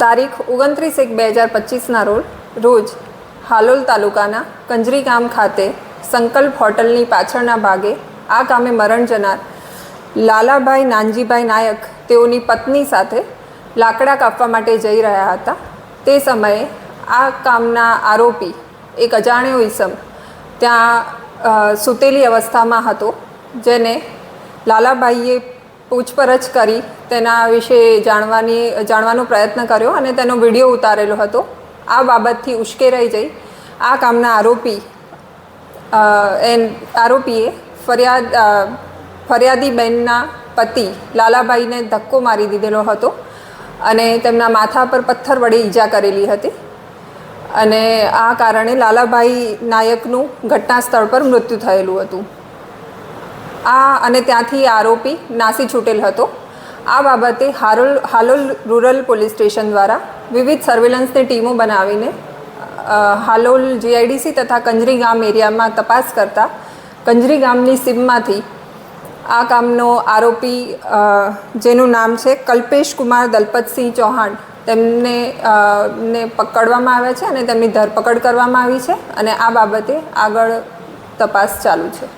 તારીખ ઓગણત્રીસ એક બે હજાર પચીસના રોજ રોજ હાલોલ તાલુકાના કંજરી ગામ ખાતે સંકલ્પ હોટલની પાછળના ભાગે આ કામે મરણ જનાર લાલાભાઈ નાનજીભાઈ નાયક તેઓની પત્ની સાથે લાકડા કાપવા માટે જઈ રહ્યા હતા. તે સમયે આ કામના આરોપી એક અજાણ્યો ઈસમ ત્યાં સૂતેલી અવસ્થામાં હતો, જેને લાલાભાઈએ પૂછપરછ કરી તેના વિશે જાણવાની, જાણવાનો પ્રયત્ન કર્યો અને તેનો વીડિયો ઉતારેલો હતો. આ બાબતથી ઉશ્કેરાઈ જઈ આ કામના આરોપી એન, આરોપીએ ફરિયાદ ફરિયાદી બહેનના પતિ લાલાભાઈને ધક્કો મારી દીધેલો હતો અને તેમના માથા પર પથ્થર વડે ઈજા કરેલી હતી અને આ કારણે લાલાભાઈ નાયકનું ઘટના સ્થળ પર મૃત્યુ થયેલું હતું. આ અને ત્યાંથી આરોપી નાસી છૂટેલ હતો. આ બાબતે Harol, Halol rural police station દ્વારા વિવિધ સર્વેલન્સની ટીમો બનાવીને હાલોલ જીઆઈડીસી તથા કંજરી ગામ એરિયામાં તપાસ કરતા કંજરી ગામની સીમમાંથી આ કામનો આરોપી જેનું નામ છે કલ્પેશ કુમાર દલપતસિંહ ચૌહાણ, તેમને ને પકડવામાં આવ્યા છે અને તેમની ધરપકડ કરવામાં આવી છે અને આ બાબતે આગળ તપાસ ચાલુ છે.